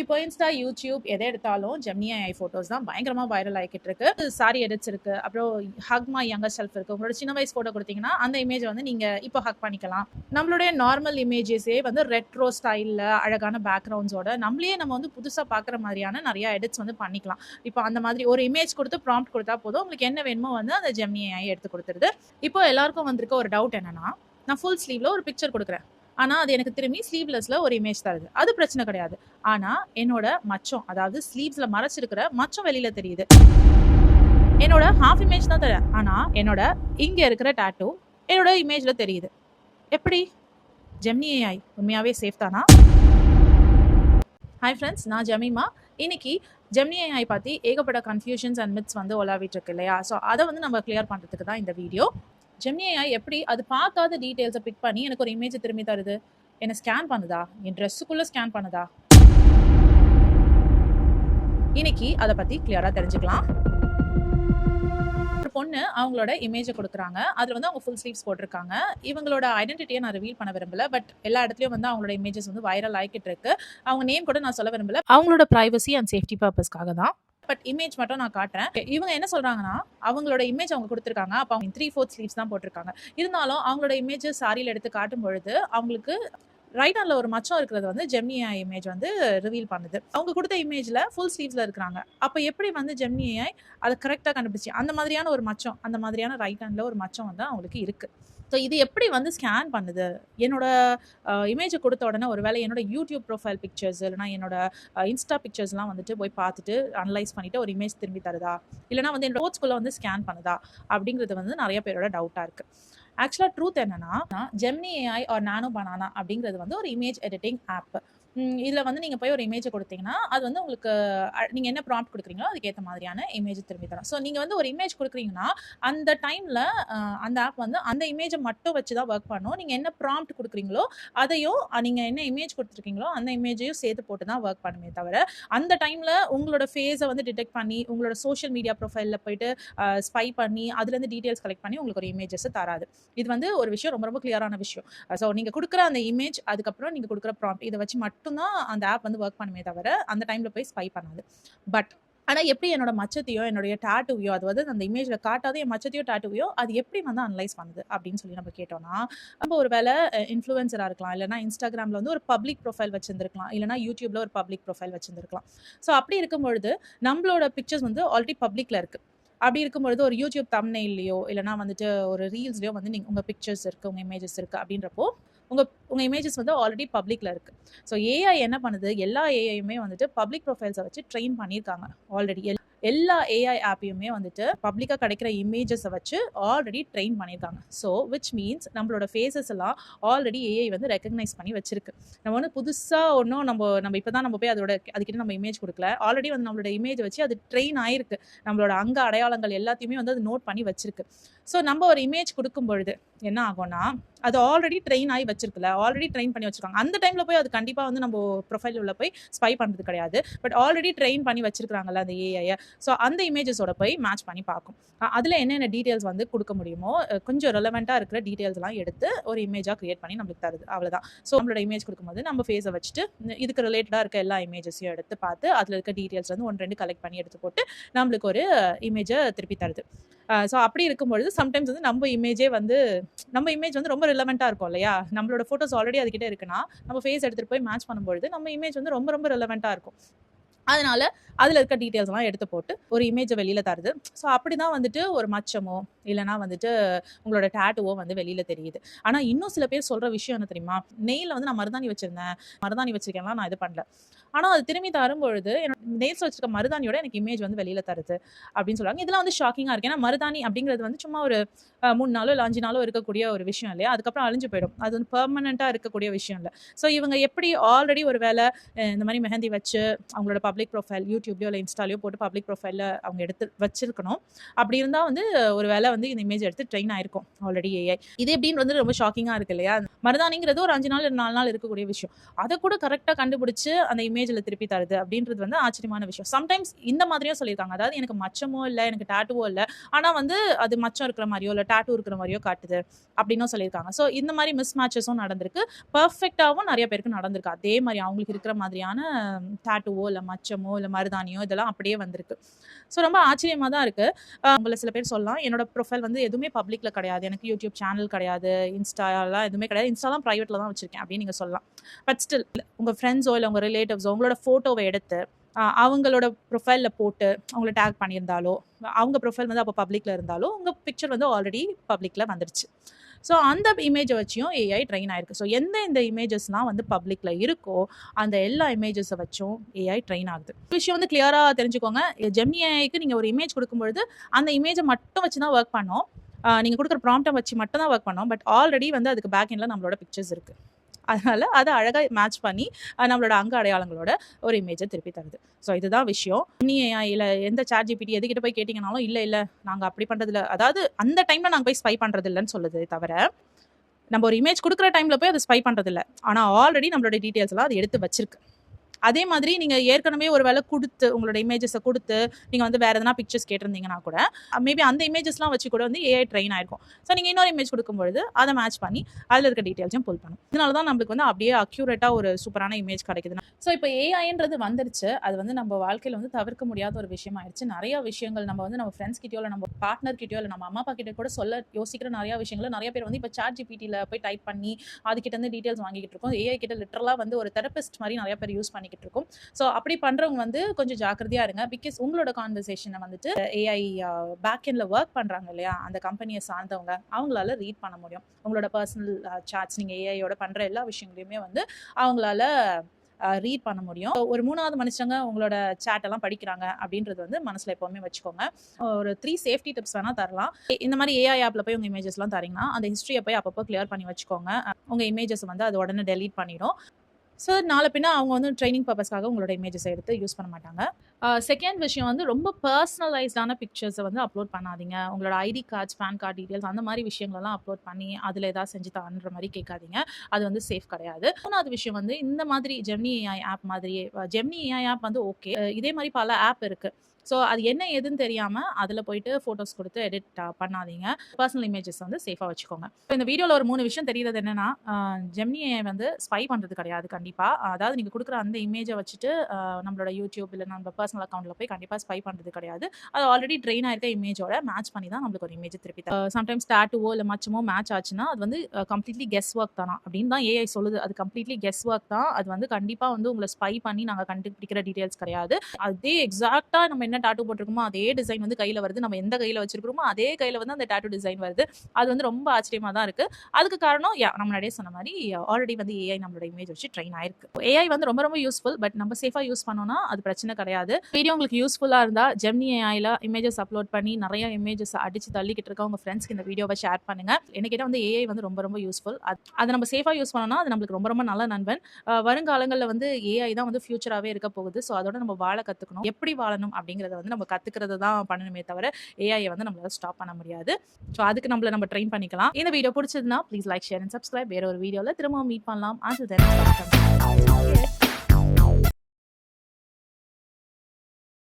இப்போ Insta YouTube எதை எடுத்தாலும் ஜெம்னி ஐ ஃபோட்டோஸ் தான் பயங்கரமாக வைரல் ஆகிக்கிட்டு இருக்கு சாரி எடிட்ஸ் இருக்கு. அப்புறம் ஹக் மை யங்கர் செல்ஃப் இருக்கு. உங்களோட சின்ன வயசு ஃபோட்டோ கொடுத்தீங்கன்னா அந்த இமேஜ் வந்து நீங்க இப்போ ஹக் பண்ணிக்கலாம். நம்மளுடைய நார்மல் இமேஜஸே வந்து ரெட்ரோ ஸ்டைலில் அழகான பேக்ரவுண்ட்ஸோட நம்மளே நம்ம வந்து புதுசாக பார்க்குற மாதிரியான நிறைய எடிட்ஸ் வந்து பண்ணிக்கலாம். இப்போ அந்த மாதிரி ஒரு இமேஜ் கொடுத்து ப்ராம்ப்ட் கொடுத்தா போதும். உங்களுக்கு என்ன வேணுமோ வந்து அந்த ஜெம்னி ஐ எடுத்து கொடுத்துருது. இப்போ எல்லாருக்கும் வந்திருக்க ஒரு டவுட் என்னன்னா நான் ஃபுல் ஸ்லீவ்ல ஒரு பிக்சர் கொடுக்குறேன். ஆனால் அது எனக்கு திரும்பி ஸ்லீவ்லெஸ்ல ஒரு இமேஜ் தருது. அது பிரச்சனை கிடையாது. ஆனால் என்னோட மச்சம் அதாவது ஸ்லீவ்ஸ்ல மறைச்சிருக்கிற மச்சம் வெளியில தெரியுது. என்னோட ஹாஃப் இமேஜ் தான் தரேன் ஆனால் என்னோட இங்கே இருக்கிற டேட்டூ என்னோட இமேஜில் தெரியுது. எப்படி? ஜெம்னியாய் ஏஐ சேஃப் தானா? ஹாய் ஃப்ரெண்ட்ஸ் நான் ஜமீமா. இன்னைக்கு ஜெம்னியாய் ஏஐ பற்றி ஏகப்பட்ட கன்ஃபியூஷன்ஸ் அண்ட் மித்ஸ் வந்து ஒலாவிட்டு இருக்கு இல்லையா? ஸோ அதை வந்து நம்ம கிளியர் பண்ணுறதுக்கு தான் இந்த வீடியோ ஜெமினி எப்படி அது பார்க்காத டீட்டெயில்ஸை பிக் பண்ணி எனக்கு ஒரு இமேஜ் திரும்பி தருது? என்னை ஸ்கேன் பண்ணுதா? என் ட்ரெஸ்ஸுக்குள்ளே ஸ்கேன் பண்ணுதா? இன்னைக்கு அதை பற்றி கிளியராக தெரிஞ்சுக்கலாம். ஒரு பொண்ணு அவங்களோட இமேஜை கொடுக்குறாங்க. அதில் வந்து அவங்க ஃபுல் ஸ்லீவ்ஸ் போட்டிருக்காங்க. இவங்களோட ஐடென்டிட்டியை நான் ரிவீல் பண்ண விரும்பல. பட் எல்லா இடத்துலையும் வந்து அவங்களோட இமேஜஸ் வந்து வைரல் ஆகிட்டு இருக்கு. அவங்க நேம் கூட நான் சொல்ல விரும்பல. அவங்களோட ப்ரைவசி அண்ட் சேஃப்டி பர்பஸ்க்காக தான். பட் இமேஜ் மட்டும் நான் காட்டுறேன். இவங்க என்ன சொல்றாங்கன்னா அவங்களோட இமேஜ் அவங்க கொடுத்துருக்காங்க. அப்போ அவங்க த்ரீ ஃபோர்த் ஸ்லீவ்ஸ் தான் போட்டிருக்காங்க. இருந்தாலும் அவங்களோட இமேஜ் சாரியில் எடுத்து காட்டும் பொழுது அவங்களுக்கு ரைட் ஹேண்டில் ஒரு மச்சம் இருக்கிறது வந்து ஜெம்னிஐ இமேஜ் வந்து ரிவீல் பண்ணுது. அவங்க கொடுத்த இமேஜ்ல ஃபுல் ஸ்லீவ்ஸில் இருக்கிறாங்க. அப்போ எப்படி வந்து ஜெம்னிஐ அதை கரெக்டாக கண்டுபிடிச்சி அந்த மாதிரியான ஒரு மச்சம் அந்த மாதிரியான ரைட் ஹேண்டில் ஒரு மச்சம் வந்து அவங்களுக்கு இருக்கு. ஸோ இது எப்படி வந்து ஸ்கேன் பண்ணுது? என்னோட இமேஜை கொடுத்த உடனே ஒரு வேலை என்னோட யூடியூப் ப்ரொஃபைல் பிக்சர்ஸ் இல்லைனா என்னோட இன்ஸ்டா பிக்சர்ஸ்லாம் வந்துட்டு போய் பார்த்துட்டு அனலைஸ் பண்ணிட்டு ஒரு இமேஜ் திரும்பி தருதா? இல்லைனா வந்து என்னோட ஸ்கூலில் வந்து ஸ்கேன் பண்ணுதா? அப்படிங்கிறது வந்து நிறைய பேரோட டவுட்டாக இருக்குது ஆக்சுவலாக ட்ரூத் என்னன்னா Gemini AI or nano banana அப்படிங்கிறது வந்து ஒரு இமேஜ் எடிட்டிங் ஆப் இதில் வந்து நீங்கள் போய் ஒரு இமேஜை கொடுத்தீங்கன்னா அது வந்து உங்களுக்கு நீங்கள் என்ன ப்ராம்ப்ட் கொடுக்குறீங்களோ அதுக்கேற்ற மாதிரியான இமேஜ் திரும்பி தரும். ஸோ நீங்கள் வந்து ஒரு இமேஜ் கொடுக்குறீங்கன்னா அந்த டைமில் அந்த ஆப் வந்து அந்த இமேஜை மட்டும் வச்சு தான் ஒர்க் பண்ணும். நீங்கள் என்ன ப்ராம்ப்ட் கொடுக்குறீங்களோ அதையும் நீங்கள் என்ன இமேஜ் கொடுத்துருக்கீங்களோ அந்த இமேஜையும் சேர்த்து போட்டு தான் ஒர்க் பண்ணுமே தவிர அந்த டைமில் உங்களோட ஃபேஸை வந்து டிடெக்ட் பண்ணி உங்களோட சோஷியல் மீடியா ப்ரொஃபைலில் போயிட்டு ஸ்பை பண்ணி அதுலேருந்து டீட்டெயில்ஸ் கலெக்ட் பண்ணி உங்களுக்கு ஒரு இமேஜஸ் தராது. இது வந்து ஒரு விஷயம் ரொம்ப ரொம்ப கிளியரான விஷயம். ஸோ நீங்கள் கொடுக்குற அந்த இமேஜ் அதுக்கப்புறம் நீங்கள் கொடுக்குற ப்ராம்ப்ட் இதை வச்சு மட்டும்தான் அந்த ஆப் வந்து ஒர்க் பண்ணுமே தவிர அந்த டைமில் போய் ஸ்பை பண்ணாது. பட் ஆனால் எப்படி என்னோட மச்சத்தையோ என்னுடைய டேட்டுவையோ அது வந்து அந்த இமேஜில் காட்டாத என் மச்சத்தையோ டேட்டுவையோ அது எப்படி வந்து அனலைஸ் பண்ணுது அப்படின்னு சொல்லி நம்ம கேட்டோம்னா நம்ம ஒரு வேலை இன்ஃப்ளூயன்சராக இருக்கலாம் இல்லைனா இன்ஸ்டாகிராமில் வந்து ஒரு பப்ளிக் ப்ரொஃபைல் வச்சிருந்துருக்கலாம் இல்லைனா யூடியூப்ல ஒரு பப்ளிக் ப்ரொஃபைல் வச்சிருந்துருக்கலாம். ஸோ அப்படி இருக்கும் பொழுது நம்மளோட பிக்சர்ஸ் வந்து ஆல்ரெடி பப்ளிக்ல இருக்குது அப்படி இருக்கும்பொழுது ஒரு யூடியூப் தம்னைலையோ இல்லைனா வந்துட்டு ஒரு ரீல்ஸ்லையோ வந்து நீங்கள் உங்கள் பிக்சர்ஸ் இருக்குது உங்கள் இமேஜஸ் இருக்குது அப்படின்றப்போ உங்கள் உங்கள் இமேஜஸ் வந்து ஆல்ரெடி பப்ளிக்கில் இருக்குது ஸோ ஏஐ என்ன பண்ணுது? எல்லா ஏஐயுமே வந்துட்டு பப்ளிக் ப்ரொஃபைல்ஸை வச்சு ட்ரெயின் பண்ணியிருக்காங்க ஆல்ரெடி எல்லா ஏஐ ஆப்பையுமே வந்துட்டு பப்ளிக்காக கிடைக்கிற இமேஜஸை வச்சு ஆல்ரெடி ட்ரெயின் பண்ணியிருக்காங்க. ஸோ விச் மீன்ஸ் நம்மளோட ஃபேஸஸ் எல்லாம் ஆல்ரெடி ஏஐ வந்து ரெக்கக்னைஸ் பண்ணி வச்சிருக்கு. நம்ம வந்து புதுசாக ஒன்றும் நம்ம நம்ம இப்போ தான் நம்ம போய் அதோட அதுக்கிட்ட நம்ம இமேஜ் கொடுக்கல. ஆல்ரெடி வந்து நம்மளோட இமேஜ் வச்சு அது ட்ரெயின் ஆயிருக்கு. நம்மளோட அங்க அடையாளங்கள் எல்லாத்தையுமே வந்து அது நோட் பண்ணி வச்சிருக்கு. ஸோ நம்ம ஒரு இமேஜ் கொடுக்கும் பொழுது என்ன ஆகும்னா அது ஆல்ரெடி ட்ரெயின் ஆகி வச்சிருக்கல ஆல்ரெடி ட்ரெயின் பண்ணி வச்சிருக்காங்க. அந்த டைமில் போய் அது கண்டிப்பாக வந்து நம்ம ப்ரொஃபைல் உள்ள போய் ஸ்பை பண்ணுறது கிடையாது. பட் ஆல்ரெடி ட்ரெயின் பண்ணி வச்சிருக்காங்கல்ல அந்த ஏஐயை ஸோ அந்த இமேஜஸோட போய் மேட்ச் பண்ணி பார்க்கும். அதில் என்னென்ன டீட்டெயில்ஸ் வந்து கொடுக்க முடியுமோ கொஞ்சம் ரெலவெண்ட்டாக இருக்கிற டீட்டெயில்ஸ்லாம் எடுத்து ஒரு இமேஜாக க்ரியேட் பண்ணி நம்மளுக்கு தருது. அவ்வளோதான் ஸோ நம்மளோட இமேஜ் கொடுக்கும்போது நம்ம ஃபேஸை வச்சுட்டு இதுக்கு ரிலேட்டடாக இருக்க எல்லா இமேஜஸையும் எடுத்து பார்த்து அதில் இருக்க டீட்டெயில்ஸ் வந்து ஒன்று ரெண்டு கலெக்ட் பண்ணி எடுத்து போட்டு நம்மளுக்கு ஒரு இமேஜை திருப்பி தருது. ஸோ அப்படி இருக்கும்பொழுது சம்டைம்ஸ் வந்து நம்ம இமேஜே வந்து நம்ம இமேஜ் வந்து ரொம்ப ரிலவெண்ட்டாக இருக்கும் இல்லையா? நம்மளோட ஃபோட்டோஸ் ஆல்ரெடி அதுக்கிட்ட இருக்குன்னா நம்ம ஃபேஸ் எடுத்துகிட்டு போய் மேட்ச் பண்ணும்பொழுது நம்ம இமேஜ் வந்து ரொம்ப ரொம்ப ரிலவெண்ட்டாக இருக்கும். அதனால அதில் இருக்க டீட்டெயில்ஸ்லாம் எடுத்து போட்டு ஒரு இமேஜை வெளியில் தருது. ஸோ அப்படி தான் வந்துட்டு ஒரு மச்சமோ இல்லைனா வந்துட்டு உங்களோட டேட்டுவோ வந்து வெளியில் தெரியுது. ஆனால் இன்னும் சில பேர் சொல்கிற விஷயம் என்ன தெரியுமா? நெயில் வந்து நான் மருதாணி வச்சுருந்தேன். மருதாணி வச்சுருக்கேன்லாம் நான் இது பண்ணல. ஆனால் அது திரும்பி தரும்பொழுது என்னோட நெயில்ஸ் வச்சிருக்க மருதாணியோட எனக்கு இமேஜ் வந்து வெளியில் தருது அப்படின்னு சொல்லுவாங்க. இதெல்லாம் வந்து ஷாக்கிங்காக இருக்கு. ஏன்னா மருதாணி அப்படிங்கிறது வந்து சும்மா ஒரு மூணு நாளோ இல்லை அஞ்சு நாளோ இருக்கக்கூடிய ஒரு விஷயம் இல்லையா? அதுக்கப்புறம் அழிஞ்சு போயிடும். அது வந்து பெர்மனண்ட்டாக இருக்கக்கூடிய விஷயம் இல்லை. ஸோ இவங்க எப்படி ஆல்ரெடி ஒரு வேலை இந்த மாதிரி மெஹந்தி வச்சு அவங்களோட பப்ளிக் ப்ரொஃபைல் யூடியூப்லையோ இல்லை இன்ஸ்டாலையோ போட்டு பப்ளிக் ப்ரொஃபைலில் அவங்க எடுத்து வச்சிருக்கணும். அப்படி இருந்தால் வந்து ஒரு வேலை வந்து இந்த இமேஜ் எடுத்து ட்ரெயின் ஆயிருக்கும் ஆல்ரெடி ஏஐ இது எப்படின்னு வந்து ரொம்ப ஷாக்கிங்காக இருக்கு இல்லையா? மருதானிங்கிறது ஒரு அஞ்சு நாள் நாலு நாள் இருக்கக்கூடிய விஷயம். அதை கூட கரெக்டாக கண்டுபிடிச்சு அந்த இமேஜில் திருப்பி தருது அப்படின்றது வந்து ஆச்சரியமான விஷயம். சம்டைம்ஸ் இந்த மாதிரியும் சொல்லியிருக்காங்க. அதாவது எனக்கு மச்சமோ இல்லை எனக்கு டேட்டுவோ இல்லை ஆனால் வந்து அது மச்சம் இருக்கிற மாதிரியோ இல்லை டேட்டூ இருக்கிற மாதிரியோ காட்டுது அப்படின்னும் சொல்லியிருக்காங்க. ஸோ இந்த மாதிரி மிஸ் மேட்சஸும் நடந்திருக்கு. பர்ஃபெக்டாகவும் நிறைய பேருக்கு நடந்திருக்கு. அதே மாதிரி அவங்களுக்கு இருக்கிற மாதிரியான டேட்டுவோ இல்லை மச்சமோ இல்லை மருதானியோ இதெல்லாம் அப்படியே வந்திருக்கு. ஸோ ரொம்ப ஆச்சரியமாக தான் இருக்குது உங்களை சில பேர் சொல்லலாம். என்னோட ப்ரொஃபைல் வந்து எதுவுமே பப்ளிக்கில் கிடையாது. எனக்கு யூடியூப் சேனல் கிடையாது. இன்ஸ்டாலாம் எதுவுமே கிடையாது. இன்ஸ்டாலாம் ப்ரைவேட்டில் தான் வச்சுருக்கேன் அப்படின்னு நீங்கள் சொல்லலாம். பட் ஸ்டில் உங்கள் ஃப்ரெண்ட்ஸோ இல்லை உங்கள் ரிலேட்டிவ்ஸோ உங்களோட ஃபோட்டோவை எடுத்து அவங்களோட ப்ரொஃபைலில் போட்டு அவங்கள டேக் பண்ணியிருந்தாலோ அவங்க ப்ரொஃபைல் வந்து அப்போ பப்ளிக்கில் இருந்தாலோ உங்கள் பிக்சர் வந்து ஆல்ரெடி பப்ளிக்கில் வந்துருச்சு. ஸோ அந்த இமேஜை வச்சியும் ஏஐ ட்ரெயின் ஆயிருக்கு. ஸோ எந்த இந்த இமேஜஸ்லாம் வந்து பப்ளிக்கில் இருக்கோ அந்த எல்லா இமேஜஸை வச்சும் ஏஐ ட்ரெயின் ஆகுது. விஷயம் வந்து கிளியராக தெரிஞ்சுக்கோங்க. ஜெம்னிஐக்கு நீங்கள் ஒரு இமேஜ் கொடுக்கும்பொழுது அந்த இமேஜை மட்டும் வச்சு தான் ஒர்க் பண்ணோம். நீங்கள் கொடுக்குற ப்ராம்ப்டை வச்சு மட்டும் தான் ஒர்க் பண்ணோம். பட் ஆல்ரெடி வந்து அதுக்கு பேக் எண்டில் நம்மளோட பிக்சர்ஸ் இருக்குது அதனால் அதை அழகாக மேட்ச் பண்ணி நம்மளோட அங்க அடையாளங்களோட ஒரு இமேஜை திருப்பி தருது. ஸோ இதுதான் விஷயம். நீ இல்லை எந்த சாட் ஜிபிடி எதுக்கிட்ட போய் கேட்டிங்கனாலும் இல்லை இல்லை நாங்கள் அப்படி பண்ணுறதில்ல அதாவது அந்த டைமில் நாங்கள் போய் ஸ்பை பண்ணுறது இல்லைன்னு சொல்லுது தவிர நம்ம ஒரு இமேஜ் கொடுக்குற டைமில் போய் அதை ஸ்பை பண்ணுறதில்ல ஆனால் ஆல்ரெடி நம்மளோட டீட்டெயில்ஸ்லாம் அதை அது எடுத்து வச்சிருக்கு. அதே மாதிரி நீங்கள் ஏற்கனவே ஒரு வேலை கொடுத்து உங்களோட இமேஜஸை கொடுத்து நீங்கள் வந்து வேறு எதனா பிக்சர்ஸ் கேட்டிருந்தீங்கன்னா கூட மேபி அந்த இமேஜஸ்லாம் வச்சு கூட வந்து ஏஐ ட்ரெயின் ஆயிருக்கும். ஸோ நீங்கள் இன்னொரு இமேஜ் கொடுக்கும்பொழுது அதை மேட்ச் பண்ணி அதில் இருக்க டீட்டெயில்ஸும் புல் பண்ணும். இதனால தான் நம்மளுக்கு வந்து அப்படியே அக்யூரேட்டாக ஒரு சூப்பரான இமேஜ் கிடைக்குது ஸோ இப்போ ஏஐன்றது வந்துருச்சு. அது வந்து நம்ம வாழ்க்கையில் வந்து தவிர்க்க முடியாத ஒரு விஷயம் ஆயிடுச்சு நிறைய விஷயங்கள் நம்ம வந்து நம்ம ஃப்ரெண்ட்ஸ் கிட்டயோ இல்லை நம்ம பார்ட்னர் கிட்டயோ இல்லை நம்ம அம்மா அப்பா கிட்ட கூட சொல்ல யோசிக்கிற நிறைய விஷயங்களை நிறைய பேர் வந்து இப்போ சாட் ஜிபிடியில் போய் டைப் பண்ணி அதுக்கிட்ட இருந்து டீட்டெயில்ஸ் வாங்கிக்கிட்டு இருக்கோம். ஏஐ கிட்ட லிட்டரலாக வந்து ஒரு தெரபிஸ்ட் மாதிரி நிறைய பேர் யூஸ் பண்ணி பண்ணிக்கிட்டு இருக்கோம் ஸோ அப்படி பண்ணுறவங்க வந்து கொஞ்சம் ஜாக்கிரதையாக இருங்க. பிகாஸ் உங்களோட கான்வர்சேஷனை வந்துட்டு ஏஐ பேக்கெண்டில் ஒர்க் பண்ணுறாங்க இல்லையா? அந்த கம்பெனியை சார்ந்தவங்க அவங்களால ரீட் பண்ண முடியும். உங்களோட பர்சனல் சாட்ஸ் நீங்கள் ஏஐயோட பண்ணுற எல்லா விஷயங்களையுமே வந்து அவங்களால ரீட் பண்ண முடியும். ஒரு மூணாவது மனுஷங்க உங்களோட சேட் எல்லாம் படிக்கிறாங்க அப்படின்றது வந்து மனசில் எப்போவுமே வச்சுக்கோங்க. ஒரு த்ரீ சேஃப்டி டிப்ஸ் வேணால் தரலாம். இந்த மாதிரி ஏஐ ஆப்பில் போய் உங்கள் இமேஜஸ்லாம் தரீங்கன்னா அந்த ஹிஸ்ட்ரியை போய் அப்பப்போ கிளியர் பண்ணி வச்சுக்கோங்க. உங்கள் இமேஜஸ் வந்து அது உடனே டெலீட் பண்ணிடும். ஸோ நாளை பின்னா அவங்க வந்து ட்ரைனிங் பர்பஸ்க்காக உங்களோட இமேஜஸ் எடுத்து யூஸ் பண்ண மாட்டாங்க. செகண்ட் விஷயம் வந்து ரொம்ப பர்சனலைஸ்டான பிக்சர்ஸை வந்து அப்லோட் பண்ணாதீங்க. உங்களோட ID cards PAN card details அந்த மாதிரி விஷயங்களெல்லாம் அப்லோட் பண்ணி அதில் ஏதாவது செஞ்சு தான்ற மாதிரி கேட்காதீங்க. அது வந்து சேஃப் கிடையாது. மூணாவது விஷயம் வந்து இந்த மாதிரி ஜெம்னி ஏஐ ஆப் மாதிரியே ஜெம்னி ஏஐ ஆப் வந்து ஓகே இதே மாதிரி பல ஆப் இருக்குது ஸோ அது என்ன ஏதுன்னு தெரியாமல் அதில் போயிட்டு ஃபோட்டோஸ் கொடுத்து எடிட் uh, பண்ணாதீங்க. பர்சனல் இமேஜஸ் வந்து சேஃபாக வச்சுக்கோங்க. இப்போ இந்த வீடியோவில் ஒரு மூணு விஷயம் தெரியுது என்னன்னா uh, ஜெம்னியை வந்து ஸ்பை பண்ணுறது கிடையாது கண்டிப்பாக அதாவது நீங்கள் கொடுக்குற அந்த இமேஜை வச்சுட்டு uh, நம்மளோட யூடியூப் இல்லை நம்ம பர்சனல் அக்கௌண்ட்டில் போய் கண்டிப்பாக ஸ்பை பண்ணுறது கிடையாது. அது ஆல்ரெடி ட்ரெயின் ஆயிருக்க இமேஜோட மேட்ச் பண்ணி தான் நம்மளுக்கு ஒரு இமேஜ் திருப்பி சம்டைம்ஸ் டேட்டுவோ இல்லை மச்சமோ மேட்ச் ஆச்சுன்னா அது வந்து கம்ப்ளீட்லி கெஸ் ஒர்க் தானா? அப்படின்னு தான் ஏஐ சொல்லுது. அது கம்ப்ளீட்லி கெஸ் ஒர்க் தான். அது வந்து கண்டிப்பாக வந்து உங்களை ஸ்பை பண்ணி நாங்கள் கண்டுபிடிக்கிற டீட்டெயில்ஸ் கிடையாது. அதே எக்ஸாக்டாக நம்ம என்ன டாட்டூ போட்டிருக்கோமோ அதே டிசைன் வந்து கையில் வருது. நம்ம எந்த கையில் வச்சிருக்கிறோமோ அதே கையில் வந்து அந்த டாட்டூ டிசைன் வருது. அது வந்து ரொம்ப ஆச்சரியமாக தான் இருக்குது அதுக்கு காரணம் யா நம்ம முன்னாடியே சொன்ன மாதிரி ஆல்ரெடி வந்து ஏஐ நம்மளோட இமேஜ் வச்சு ட்ரெயின் ஆயிருக்கு. ஏஐ வந்து ரொம்ப ரொம்ப யூஸ்ஃபுல் பட் நம்ம சேஃபாக யூஸ் பண்ணோம்னா அது பிரச்சனை கிடையாது. வீடியோ உங்களுக்கு யூஸ்ஃபுல்லாக இருந்தால் ஜெம்னி ஏஐயில் இமேஜஸ் அப்லோட் பண்ணி நிறைய இமேஜஸ் அடிச்சு தள்ளிக்கிட்டு இருக்க உங்கள் ஃப்ரெண்ட்ஸ்க்கு இந்த வீடியோவை ஷேர் பண்ணுங்க. எனக்கு கேட்டால் வந்து ஏஐ வந்து ரொம்ப ரொம்ப யூஸ்ஃபுல் அதை நம்ம சேஃபாக யூஸ் பண்ணோம்னா அது நம்மளுக்கு ரொம்ப ரொம்ப நல்ல நண்பன். வருங்காலங்களில் வந்து ஏஐ தான் வந்து ஃபியூச்சராகவே இருக்க போகுது. ஸோ அதோட நம்ம வாழ கற்றுக்கணும் எப்படி வாழணும் அப்படிங்கிறத வந்து நம்ம கற்றுக்கிறது தான் பண்ணணுமே தவிர ஏஐ வந்து நம்மளால ஸ்டாப் பண்ண முடியாது. ஸோ அதுக்கு நம்மள நம்ம ட்ரெயின் பண்ணிக்கலாம். இந்த வீடியோ பிடிச்சதுன்னா please like share and subscribe வேற ஒரு வீடியோவில் திரும்பவும் மீட் பண்ணலாம். அது தென்